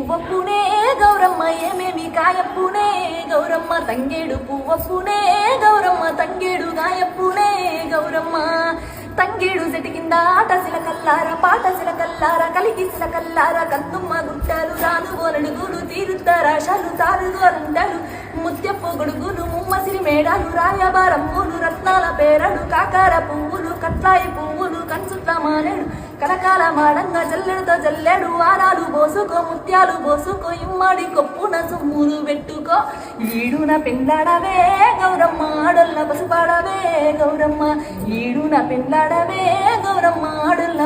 పువ్వప్పునే గౌరమ్మ ఏమేమి కాయప్పునే గౌరమ్మ? తంగేడు పువ్వప్పునే గౌరమ్మ తంగేడు గాయప్పునే గౌరమ్మ. తంగేడు జటి కింద ఆట సిలకల్లార పాట సిలకల్లార కలిగి సిలకల్లార కందుమ్మ గుట్టాలు రాను గోరడుగులు తీరుతారా షాలు తారు గోరంటారు ముత్యపు గొడుగులు ముమ్మసిరి మేడాలు రాయబారమ్ములు రత్నాల పేరడు కాకార పువ్వులు కట్లాయి పువ్వులు కన్సుట్ల మానేడు కలకాల మాడంగా జల్లెడుతో జల్లెడు వారాలు పోసుకో ముత్యాలు పోసుకో ఇమ్మడి కొప్పున సొమ్ములు పెట్టుకో. ఈడున పెండ్లాడవే గౌరమ్మ ఆడొల్ల పసుపాడవే గౌరమ్మ. ఈడున పెండ్లాడవే గౌరమ్మ ఆడొల్ల